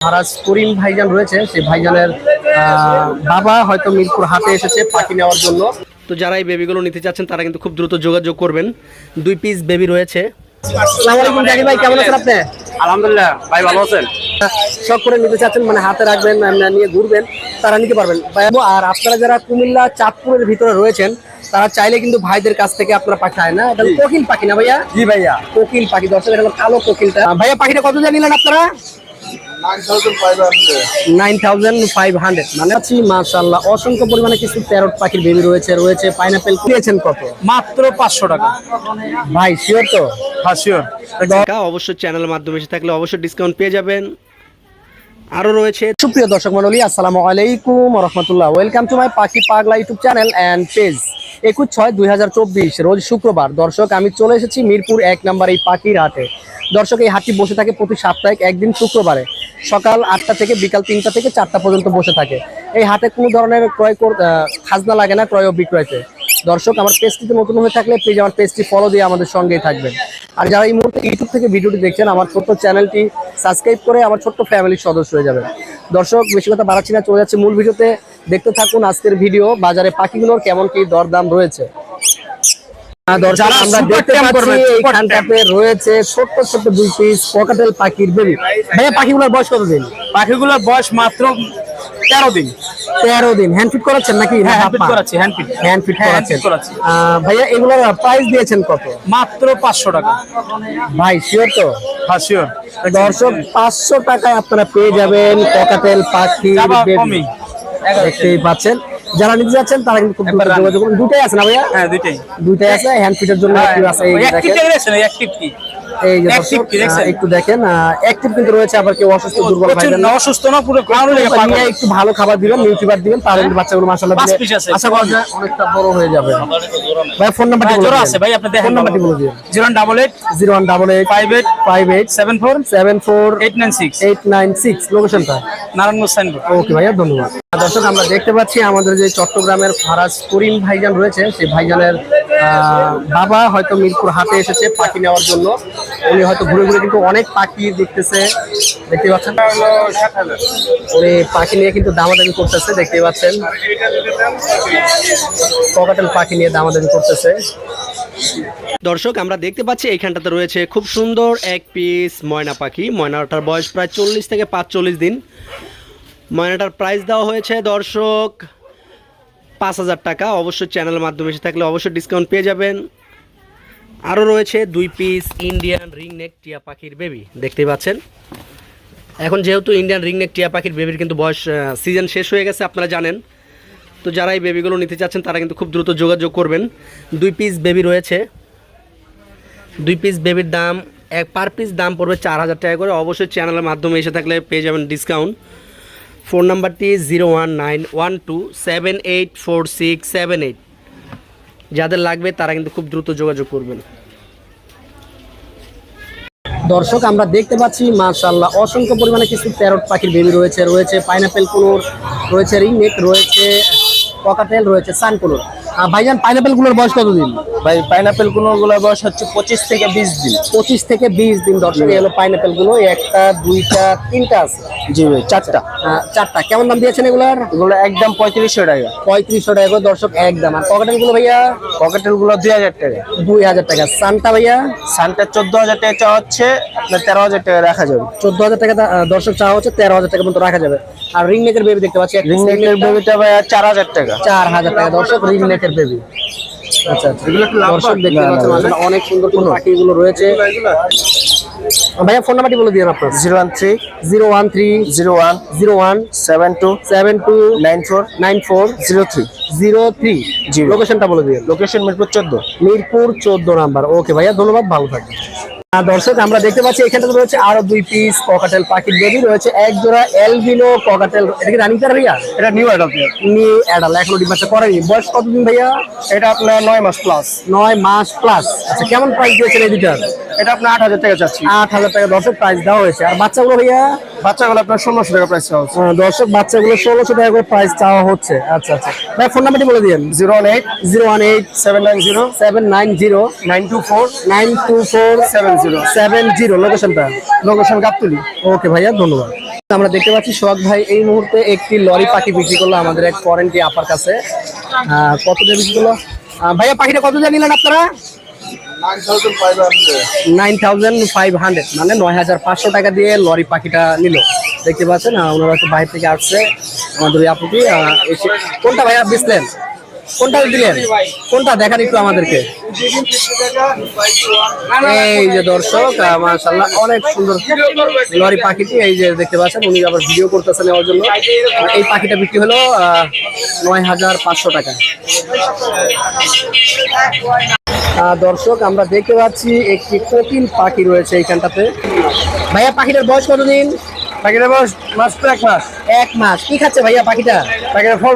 মহারাজ করিম ভাইজান রয়েছে সেই ভাইজানের বাবা হয়তো মিরপুর হাটে এসেছে পাখি নেওয়ার জন্য। তো যারা এই বেবিগুলো নিতে চাচ্ছেন তারা কিন্তু খুব দ্রুত যোগাযোগ করবেন। দুই পিস বেবি রয়েছে। আসসালামু আলাইকুম জাকির ভাই কেমন আছেন আপনি? আলহামদুলিল্লাহ ভাই ভালো আছেন? শখ করে নিতে চাচ্ছেন মানে হাতে রাখবেন নিয়ে ঘুরবেন তারা নিতে পারবেন। ভাই- আর আপনারা যারা কুমিল্লা চাঁদপুরের ভিতরে রয়েছেন তারা চাইলে কিন্তু ভাইদের কাছ থেকে আপনারা পাঠায় না? এটা কোকিল পাখি না ভাইয়া? জি ভাইয়া। কোকিল পাখি দর্শক কালো কোকিলটা। ভাইয়া পাখিটা কত জানিলেন আপনারা? Nine thousand five hundred. মানে আছি মাশাল্লাহ অসংখ্য পরিমাণে কিছু প্যারট পাখির বেবি রয়েছে রয়েছে পাইনাপেল দিয়েছেন কত? মাত্র পাঁচশো টাকা। ভাই শিওর তো? হ্যাঁ শিওর অবশ্যই চ্যানেলের মাধ্যমে এসে থাকলে অবশ্যই ডিসকাউন্ট পেয়ে যাবেন। আরও রয়েছে সুপ্রিয় দর্শক মন্ডলী আসসালামু আলাইকুম রহমতুল্লাহ। ওয়েলকাম টু মাই পাখি পাগলা ইউটিউব চ্যানেল অ্যান্ড পেজ একুশ ছয় দুই রোজ শুক্রবার। দর্শক, আমি চলে এসেছি মিরপুর এক নম্বর এই পাখির হাটে। দর্শক, এই হাটটি বসে থাকে প্রতি সাপ্তাহিক একদিন শুক্রবারে। সকাল আটটা থেকে বিকাল তিনটা থেকে চারটা পর্যন্ত বসে থাকে। এই হাটে কোনো ধরনের ক্রয় খাজনা লাগে না ক্রয় ও বিক্রয়তে। দর্শক, আমার পেজটিতে নতুন হয়ে থাকলে প্লিজ আমার পেজটি ফলো দিয়ে আমাদের সঙ্গেই থাকবেন। আর যারা এই মুহূর্তে ইউটিউব থেকে ভিডিওটি দেখছেন, আমার ছোট্ট চ্যানেলটি সাবস্ক্রাইব করে আমার ছোট্ট ফ্যামিলির সদস্য হয়ে যাবেন। দর্শক, বেশি কথা বাড়াচ্ছি না, চলে যাচ্ছে মূল ভিডিওতে। দেখতে থাকুন আজকের ভিডিও বাজারে পাখিগুলোর কেমন কি দরদাম রয়েছে। দর্শক আমরা দেখতে পাচ্ছি এইখানটাতে রয়েছে ছোট্ট ছোট্ট দুই পিস পকাটেল পাখির বেবি। ভাইয়া পাখিগুলোর বয়স কত দিন পাখিগুলোর বয়স মাত্র তেরো দিন। তেরো দিন। হ্যান্ড ফিট করাচ্ছেন নাকি হ্যাঁ হ্যান্ড ফিট হ্যাঁ, করাচ্ছেন। ভাইয়া এগুলোর প্রাইস দিয়েছেন কত? মাত্র পাঁচশো টাকা। ভাই শিওর তো? হ্যাঁ শিওর দর্শক পাঁচশো টাকায় আপনারা পেয়ে যাবেন ককাটেল পাখি দেখতেই পাচ্ছেন। যারা নিতে যাচ্ছেন তারা কিন্তু খুব দ্রুত যোগাযোগ করুন। দুটাই আছে না ভাইয়া? হ্যাঁ দুইটাই। দুটাই আছে হ্যান্ড ফিটের জন্য একটি আছে এই দেখেন। কি? এই যে একটু দেখেন অ্যাক্টিভ কিন্তু রয়েছে আবার কেউ অসুস্থ দুর্বল অসুস্থ না পুরো লেগে একটু ভালো খাবার দিবেন নিউট্রিবার দিবেন তাহলে বাচ্চাগুলো মাশাআল্লাহ। আশা করা যায় অনেকটা বড় হয়ে যাবে। ভাই ফোন নাম্বারটি বলে আছে ভাই আপনি দেখেন ফোন নাম্বারটি বলে দিন। Zero double eight zero one double eight five eight five eight seven four seven four eight nine six eight nine six লোকেশনটা নারায়ণগঞ্জ সাইনবোর্ড ওকে ভাইয়া ধন্যবাদ। দর্শক আমরা দেখতে পাচ্ছি আমাদের যে চট্টগ্রামের ফারাজ করিম ভাইজান রয়েছে সেই ভাইজানের বাবা হয়তো মিরপুর হাতে এসেছে পাখি নেওয়ার জন্য। উনি হয়তো ঘুরে ঘুরে কিন্তু অনেক পাখি দেখতেছে। দেখতে পাচ্ছেন? উনি পাখি নিয়ে কিন্তু দামাদামি করতেছে দেখতে পাচ্ছেন? ককাটেল পাখি নিয়ে দামাদামি করতেছে। দর্শক, আমরা দেখতে পাচ্ছি এইখানটাতে রয়েছে খুব সুন্দর এক পিস ময়না পাখি। ময়নাটার বয়স প্রায় চল্লিশ থেকে পাঁচচল্লিশ দিন। ময়নাটার প্রাইস দেওয়া হয়েছে দর্শক পাঁচ হাজার টাকা। অবশ্যই চ্যানেলের মাধ্যমে এসে থাকলে অবশ্যই ডিসকাউন্ট পেয়ে যাবেন। আরও রয়েছে দুই পিস ইন্ডিয়ান রিংনেক টিয়া পাখির বেবি দেখতেই পাচ্ছেন। এখন যেহেতু ইন্ডিয়ান রিংনেক টিয়া পাখির বেবির কিন্তু বয়স সিজন শেষ হয়ে গেছে, আপনারা জানেন। তো যারা এই বেবিগুলো নিতে চাচ্ছেন, তারা কিন্তু খুব দ্রুত যোগাযোগ করবেন। দুই পিস বেবি রয়েছে। দুই পিস বেবির দাম, এক পার পিস দাম পড়বে চার হাজার টাকা করে। অবশ্যই চ্যানেলের মাধ্যমে এসে থাকলে পেয়ে যাবেন ডিসকাউন্ট ফোন নাম্বারটি zero one nine one two seven eight four six seven eight. যাদের লাগবে তারা কিন্তু খুব দ্রুত যোগাযোগ করবেন। দর্শক, আমরা দেখতে পাচ্ছি মার্শাল্লাহ অসংখ্য পরিমাণে কিছু প্যারট পাখির বেবি রয়েছে রয়েছে পাইনাপেল কোনোর রয়েছে রিংনেক রয়েছে পকাটেল রয়েছে সান সানকুনুর ভাইজান পাইনাপেলগুলোর বয়স কতদিন? ভাই পাইনাপেলগুলোর বয়স হচ্ছে পঁচিশ থেকে বিশ দিন। পঁচিশ থেকে বিশ দিন দর্শক এই হলো পাইনাপেলগুলো একটা দুইটা তিনটা আছে? জি ভাই চারটা। চারটা। কেমন দাম দিয়েছেন এগুলার? এগুলো একদম পঁয়ত্রিশশো টাকা। পঁয়ত্রিশশো টাকা করে দর্শক একদম। আর ককাটেলগুলো ভাইয়া? পকেটেলগুলো দুই হাজার টাকা। দুই হাজার টাকা। সানটা ভাইয়া? সানটা চোদ্দ হাজার টাকা চাওয়া হচ্ছে আপনার তেরো হাজার টাকা রাখা যাবে। চোদ্দ হাজার টাকা দর্শক চাওয়া হচ্ছে তেরো হাজার টাকা মতো রাখা যাবে। আর রিং নেকের বেবি দেখতে পাচ্ছি রিং নেকের বেবিটা ভাই চার হাজার টাকা। চার হাজার টাকা। দর্শক রিং নেকের বেবি আচ্ছা আচ্ছা। দর্শক দেখতে পাচ্ছেন অনেক সুন্দর পাখিগুলো রয়েছে। ভাইয়া ফোন নাম্বারটি বলে দিন আপনার। Zero one three. Zero one three. Zero one. Zero one. Seven two. Seven two. Nine four. Nine four. Zero three. Zero three. জি। লোকেশনটা বলে দিন লোকেশন মিরপুর চোদ্দ। মিরপুর চোদ্দ নাম্বার। ওকে ভাইয়া ধন্যবাদ ভালো থাকবেন। দর্শক আমরা দেখতে পাচ্ছি এখানে রয়েছে আরও দুই পিস ককাটেল পাখির বেবি রয়েছে এক জোড়া এলভিনো ককাটেল এটা কি রানিং পেয়ার ভাইয়া? এটা নিউ অ্যাডাল্ট নিউ অ্যাডাল এখনও ডিমাসটা করেনি বয়স কতদিন ভাইয়া? এটা আপনার নয় মাস প্লাস নয় মাস প্লাস আচ্ছা কেমন প্রাইস দিয়েছেন এই দুটার এটা আপনার আট হাজার টাকা চাচ্ছি। আট হাজার টাকা দর্শক প্রাইস দেওয়া হয়েছে। আর বাচ্চাগুলো ভাইয়া? বাচ্চাগুলো আপনার ষোলোশো টাকা প্রাইস চাওয়া হচ্ছে। দর্শক বাচ্চাগুলো ষোলোশো টাকা করে প্রাইস চাওয়া হচ্ছে। আচ্ছা আচ্ছা। ভাই ফোন নাম্বারটি বলে দিন zero one eight zero one eight seven nine zero seven nine zero nine two four nine two four seven zero. Seven zero. লোকেশনটা? লোকেশন গাবতুলি। ওকে ভাইয়া ধন্যবাদ। আমরা দেখতে পাচ্ছি সোহাগ ভাই এই মুহূর্তে একটি লরি পাখি বিক্রি করল আমাদের এক ফরেনটি আপার কাছে। কত দিয়ে বিক্রি করল? ভাইয়া পাখিটা কত দিয়ে নিলেন আপনারা? Nine thousand five hundred. মানে নয় হাজার পাঁচশো টাকা দিয়ে লরি পাখিটা নিল। দেখতে পাচ্ছেন ওনারা হচ্ছে বাইরে থেকে আসছে আমাদের আপুটি কোনটা ভাইয়া বেচলেন? কোনটা দিলেন? কোনটা দেখান একটু আমাদেরকে। এই যে দর্শক মাশাল্লাহ অনেক সুন্দর লরি পাখিটি, এই যে দেখতে পাচ্ছেন, উনি আবার ভিডিও করতেছেন নেওয়ার জন্য। এই পাখিটা বিক্রি হলো নয় হাজার পাঁচশো টাকা। দর্শক আমরা দেখতে পাচ্ছি একটি কোকিল পাখি রয়েছে এইখানটাতে। ভাইয়া পাখিটার বয়স কতদিন? পাখিটার বয়স মাত্র এক মাস। এক মাস। কি খাচ্ছে ভাইয়া পাখিটা? পাখিটা ফল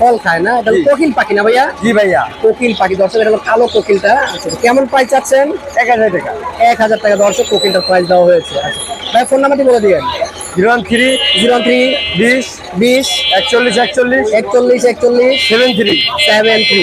ফল খায় না? এটা কোকিল পাখি না ভাইয়া? জি ভাইয়া। কোকিল পাখি। দর্শক এটা কালো কোকিলটা আচ্ছা, কেমন প্রাইস চাচ্ছেন? এক হাজার টাকা। এক হাজার টাকা। দর্শক কোকিলটার প্রাইস দেওয়া হয়েছে। আচ্ছা ভাই ফোন নাম্বারটি বলে দিবেন। Zero one three zero three বিশ বিশ একচল্লিশ একচল্লিশ একচল্লিশ একচল্লিশ seven three. Seven three.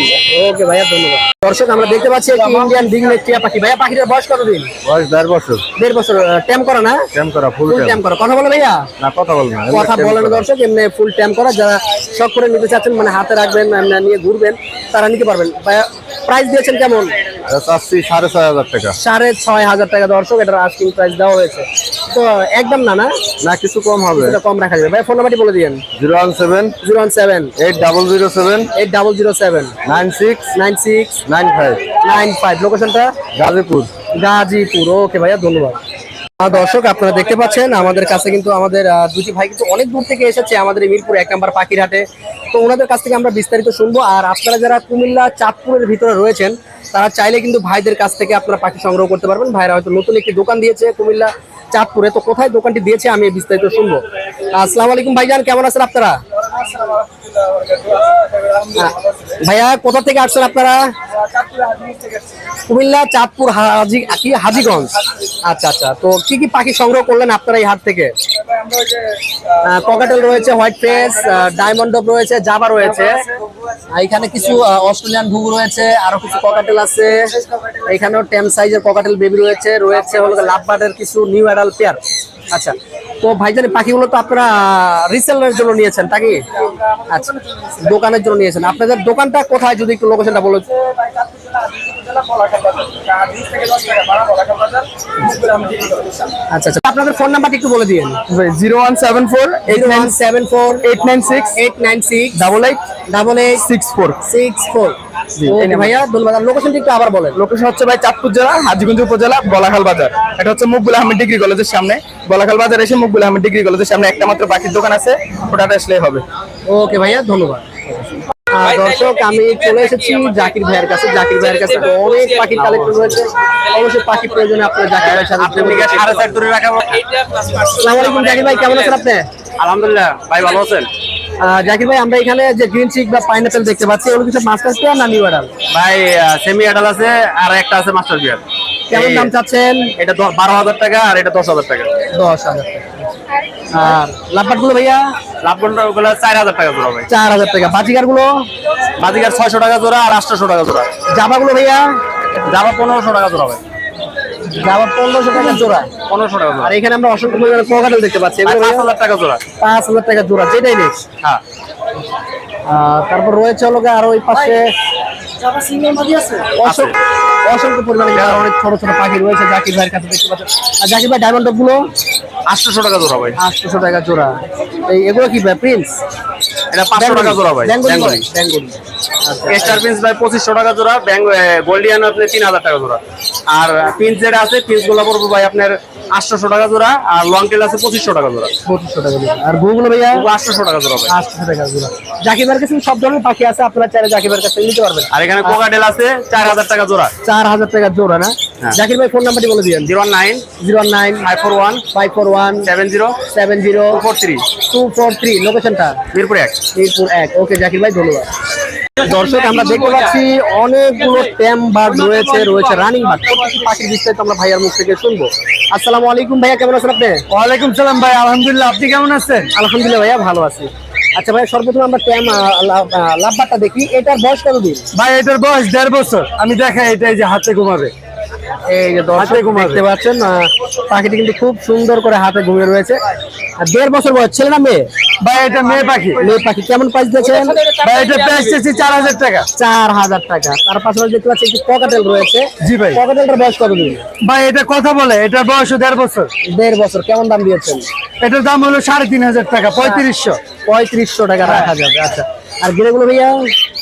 Okay ভাইয়া ধন্যবাদ। দর্শক আমরা দেখতে পাচ্ছি একটি ইন্ডিয়ান ডিগনেট টিয়া পাখি। ভাইয়া পাখিটার বয়স কতদিন? বয়স দেড় বছর। দেড় বছর ট্যাম করা না? ক্যাম করা ফুল ট্যাম করা। কথা বলে ভাইয়া। না কথা বল না। কথা বলেন দর্শক এমনি ফুল ট্যাম করা। যারা শখ করে নিতে চাচ্ছেন মানে হাতে রাখবেন নিয়ে ঘুরবেন তারা নিতে পারবেন। ভাইয়া প্রাইস দিয়েছেন কেমন? চাচ্ছি সাড়ে ছয় হাজার টাকা। সাড়ে ছয় হাজার টাকা দর্শক এটার আস্কিং প্রাইস দেওয়া হয়েছে। তো একদম না না? না কিছু কম হবে। এটা কম রাখা যাবে। ভাই ফোন নাম্বারটি বলে দিন zero one seven zero one seven. Eight double zero seven eight double zero seven. Nine six nine six nine five. Nine five. লোকেশনটা? গাজীপুর। গাজীপুর। ওকে ভাইয়া ধন্যবাদ। দর্শক, আপনারা দেখতে পাচ্ছেন, আমাদের কাছে কিন্তু আমাদের দুটি ভাই কিন্তু অনেক দূর থেকে এসেছে আমাদের মিরপুর এক নম্বর পাখিরহাটে। তো ওনাদের কাছ থেকে আমরা বিস্তারিত শুনব। আর আপনারা যারা কুমিল্লা, চাঁদপুরের ভিতরে রয়েছেন, তারা চাইলে কিন্তু ভাইদের কাছ থেকে আপনারা পাখি সংগ্রহ করতে পারবেন। ভাইরা হয়তো নতুন একটি দোকান দিয়েছে কুমিল্লা, চাঁদপুরে। তো কোথায় দোকানটি দিয়েছে, আমি বিস্তারিত শুনব। আসসালামু আলাইকুম ভাইজান, কেমন আছেন আপনারা? ভাইয়া, কোথা থেকে আসছেন আপনারা? কুমিল্লা, চাঁদপুর, হাজি হাজিগঞ্জ? আচ্ছা আচ্ছা। তো কি কি পাখি সংগ্রহ করলেন আপনারা এই হাট থেকে? ককাটেল রয়েছে হোয়াইট ফেস ডায়মন্ড রয়েছে জাবা রয়েছে। এখানে কিছু অস্ট্রেলিয়ান ঘুঘু রয়েছে, আরও কিছু ককাটেল আছে। এখানেও টেম সাইজের ককাটেল বেবি রয়েছে রয়েছে হলো বার্ডের কিছু নিউ অ্যাডাল পেয়ার আচ্ছা তো ভাইজান পাখিগুলো তো আপনারা রিসেলের জন্য নিয়েছেন নাকি? আচ্ছা দোকানের জন্য নিয়েছেন। আপনাদের দোকানটা কোথায়, যদি একটু লোকেশনটা বলো। আচ্ছা আচ্ছা। আপনাদের ফোন নাম্বারটা একটু বলে দিন zero one seven four eight seven four eight nine six eight nine six double eight double eight six four six four ভাইয়া ধন্যবাদ। লোকেশনটা একটু আবার বলেন। লোকেশন হচ্ছে ভাই চাঁদপুর জেলা হাজিগঞ্জ উপজেলা বলাখাল বাজার। এটা হচ্ছে মুকবুল আহমেদ ডিগ্রি কলেজের সামনে। বলাখাল বাজার এসে মুকবুল আহমেদ ডিগ্রি কলেজের সামনে একটা মাত্র পাখির দোকান আছে। ওটাতে আসলেই হবে। ওকে ভাইয়া ধন্যবাদ। দর্শক আমি চলে এসেছি জাকির ভাইয়ের কাছে। জাকির ভাইয়ের কাছে অনেক পাখির কালেকশন রয়েছে। অবশ্যই পাখি প্রয়োজনে আপনার জাকির ভাইয়ের সাথে জাকির ভাই কেমন আছেন আপনি? আলহামদুলিল্লাহ ভাই ভালো আছেন? জাকির ভাই আমরা এখানে যে গ্রিন চিক বা পাইনাপেল দেখতে পাচ্ছি ওগুলো কিছু মাস্টার পেয়ার না নিউ অ্যাডাল ভাই সেমি অ্যাডাল আছে আর একটা আছে মাস্টার বিয়ার কেমন দাম চাচ্ছেন? এটা বারো হাজার টাকা আর এটা দশ হাজার টাকা। দশ হাজার টাকা। আর লাভবাটগুলো ভাইয়া চার হাজার টাকা জোড়া ভাই। চার হাজার টাকা। বাজিকারগুলো বাজিকার ছয়শো টাকা জোড়া আর আটশোশো টাকা জোড়া। জাবা গুলো ভাইয়া? জামা পনেরোশো টাকা জোড়া ভাই। পনেরোশো টাকা জোড়া। পনেরোশো টাকা আর এখানে আমরা অসংখ্য পরিমাণে কোকাটেল দেখতে পাচ্ছি। এগুলো পাঁচ হাজার টাকা জোড়া। পাঁচ হাজার টাকা জোড়া যেটাই নেই। হ্যাঁ। তারপর রয়েছে হলো আর ওই পাশে অসংখ্য অসংখ্য পরিমাণে অনেক ছোট ছোট পাখি রয়েছে। জাকির ভাইয়ের কাছে দেখতে পাচ্ছেন। আর জাকির ভাই ডায়মন্ডগুলো? আটশোশো টাকা জোড়া ভাই। আটশোশো টাকা জোড়া। এই এগুলো কি ভাই প্রিন্স এটা পাঁচশো টাকা জোড়া ভাই বেঙ্গলি। স্টার পিন্স ভাই পঁচিশশো টাকা জোড়া ব্যাঙ্গ গোল্ডিয়ান আপনি তিন হাজার টাকা জোড়া। আর পিন্স যেটা আছে পিন্সগুলো পড়ব ভাই আপনার আটশোশো টাকা জোড়া আর লং টেল আছে পঁচিশশো টাকা জোড়া। পঁচিশশো টাকা জোড়া। আর গুগুলো ভাইয়া? আটশোশো টাকা জোড়া ভাই। আটশো টাকা জোড়া। জাকির ভাইয়ের কাছে সব ধরনের পাখি আছে আপনারা চাইলে ভাইয়ের কাছে নিতে পারবেন। আর এখানে কোকাটেল আছে চার হাজার টাকা জোড়া। চার হাজার টাকা জোড়া না? হ্যাঁ। জাকির ভাই ফোন নাম্বারটি বলে দিবেন। Zero nine zero nine five four one five four one seven zero seven zero four three. Two four three. লোকেশনটা মিরপুর এক। মিরপুর এক। ওকে জাকির ভাই ধন্যবাদ। দর্শক আমরা দেখতে পাচ্ছি অনেকগুলো ট্যাম বার্ড রয়েছে রয়েছে রানিং বার্ড পাখির বিস্তারিত আমরা ভাইয়ার মুখ থেকে শুনব। আসসালামু আলাইকুম ভাইয়া কেমন আছেন আপনি? ওয়ালাইকুম সালাম ভাই আলহামদুলিল্লাহ আপনি কেমন আছেন? আলহামদুলিল্লাহ ভাইয়া ভালো আছি। আচ্ছা ভাই সর্বপ্রথম আমরা ট্যাম লাভবারটা দেখি। এটার বয়স কতদিন? ভাই এটার বয়স দেড় বছর। আমি দেখাই এটা এই যে হাতে ঘুমাবে। এই যে দর্শক দেখতে পাচ্ছেন পাখিটি কিন্তু খুব সুন্দর করে হাতে ঘুমিয়ে রয়েছে। আর দেড় বছর বয়স ছেলে না মেয়ে? ভাই এটা মেয়ে পাখি। মেয়ে পাখি কেমন প্রাইস দিয়েছেন? ভাই এটা প্রাইস চেয়েছি চার হাজার টাকা। চার হাজার টাকা। তার পাশাপাশি দেখতে পাচ্ছি একটি রয়েছে। জি ভাই। পকাটেলটার বয়স কত দিন ভাই এটা কথা বলে এটা বয়স দেড় বছর। দেড় বছর কেমন দাম দিয়েছেন? এটার দাম হলো সাড়ে তিন হাজার টাকা পঁয়ত্রিশশো। পঁয়ত্রিশশো টাকা রাখা যাবে আচ্ছা। আর গ্রেগুলো ভাইয়া?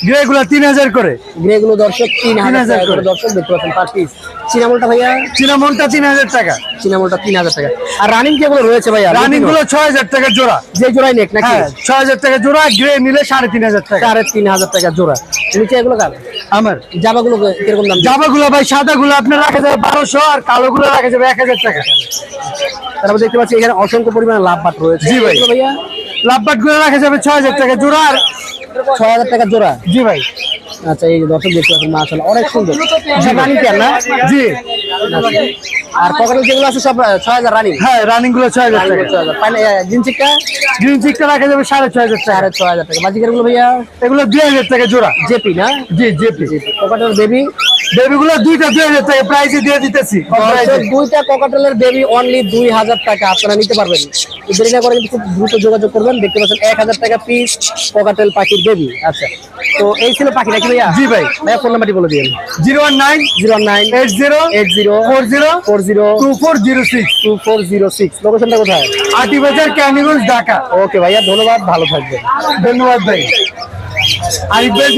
গ্রে গুলা তিন হাজার করে। গ্রেগুলো দর্শক তিন হাজার 3000 করে। দর্শক দেখতে পাচ্ছেন পার পিস চিনামলটা ভাইয়া? চিনামনটা তিন হাজার টাকা। চিনামলটা তিন হাজার টাকা। আর রানিং যেগুলো রয়েছে ভাইয়া? রানিংগুলো ছয় হাজার টাকা জোড়া। যে জোড়াই নেক নাকি? হ্যাঁ ছয় হাজার টাকা জোড়া গ্রে নিলে সাড়ে তিন হাজার টাকা। সাড়ে তিন হাজার টাকা জোড়া। নিচে এগুলো কার? আমার। জামাগুলো কীরকম দাম? জামা গুলো ভাই সাদা গুলো আপনার রাখা যাবে বারোশো আর কালো গুলো রাখা যাবে এক হাজার টাকা। তারপর দেখতে পাচ্ছি এখানে অসংখ্য পরিমাণে লাভ বাট রয়েছে। জি ভাইয়া? লাভবাটগুলো রাখা যাবে ছয় হাজার টাকা জোড়া আর ছয় হাজার টাকা জোড়া? জি ভাই। আচ্ছা এই দর্শক দেখতে পাচ্ছেন মাশাআল্লাহ অনেক সুন্দর। রানিং কেন না? জি। আচ্ছা। আর পকেটে যেগুলো আছে সব ছয় হাজার রানিং হ্যাঁ রানিংগুলো ছয় হাজার টাকা। ছয় হাজার। জিনচিকটা গ্রিন চিকটা রাখা যাবে সাড়ে ছয় হাজার টাকা। সাড়ে ছয় হাজার টাকা। বাজিকারগুলো ভাইয়া? এগুলো দুই হাজার টাকা জোড়া। জেপি না? জি জিপি পকেটের বেবি বেবি গুলো দুইটা দুই হাজার টাকা প্রাইসে দিয়ে দিতেছি। দুইটা ককাটেলের বেবি অনলি দুই হাজার টাকা আপনারা নিতে পারবেন। দেরি না করে কিন্তু খুব দ্রুত যোগাযোগ করবেন। দেখতে পাচ্ছেন এক হাজার টাকা পিস ককাটেল পাখির বেবি আচ্ছা তো এই ছিল পাখি নাকি ভাইয়া? জি ভাই। ভাইয়া ফোন নাম্বারটি বলে দিন zero one nine zero nine eight zero eight zero four zero four zero two four zero six. Two four zero six. লোকেশনটা কোথায়? আটি বাজার ক্যানিগঞ্জ ঢাকা। ওকে ভাইয়া ধন্যবাদ ভালো থাকবেন। ধন্যবাদ ভাই। আরিফ ভাই